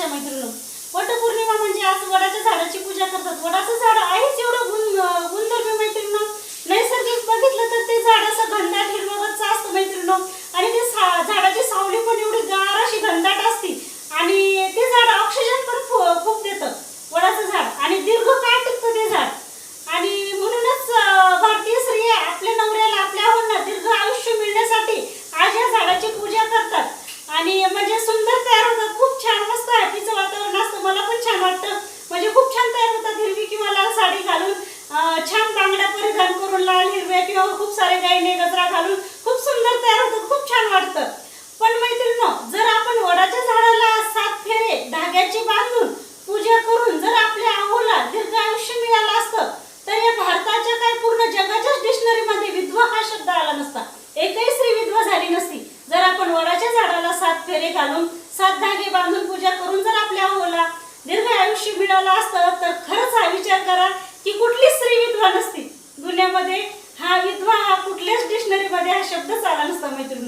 शुभेच्छा मैत्रिणी वटपौर्णिमा म्हणजे आज वडाच्या झाडाची पूजा करतात. वडाचं झाड आहेच एवढं गुण गुणधर्मी मैत्रिणी नैसर्गिक बघितलं तर ते झाड असं घनदाट हिरवगतचं असतं मैत्रिणी आणि ते झाडाची सावली पण एवढी गार अशी घनदाट असती. आणि ते झाड ऑक्सिजन पण खूप देतं वडाचं झाड. आणि दीर्घ काळ टिकतं ते झाड. आणि म्हणूनच भारतीय स्त्रिया आपल्या नवऱ्याला आपल्या अहोंना दीर्घ आयुष्य मिळण्यासाठी आज या झाडाची पूजा करतात. आणि म्हणजे सुंदर तयार होतात खूप छान मस्त हॅपीचं वातावरण असतं मला पण छान वाटतं म्हणजे खूप छान तयार होतात हिरवी किंवा लाल साडी घालून अं, छान बांगड्या करून लाल हिरव्या किंवा खूप सारे गायने गजरा घालून खूप सुंदर तयार होतं खूप छान वाटतं. पण मैत्रिणी जर आपण वडाच्या झाडाला सात फेरे धाग्याचे बांधून पूजा करून जर आपल्या आहोला दीर्घ आयुष्य मिळालं असतं तर या भारताच्या काय पूर्ण जगाच्याच डिक्शनरीमध्ये विधवा हा शब्द आला नसता. एकही स्त्री विधवा झाली नसती. जर आपण वडाच्या झाडाला सात फेरे घालून सात धागे बांधून पूजा करून जर आपल्या आहोला दीर्घ आयुष्य मिळालं असतं तर खरंच हा विचार करा की कुठली स्त्री विधवा नसती हा विधवा हा कुठल्याच डिक्शनरीमध्ये हा शब्दच आला नसता मैत्रिणी.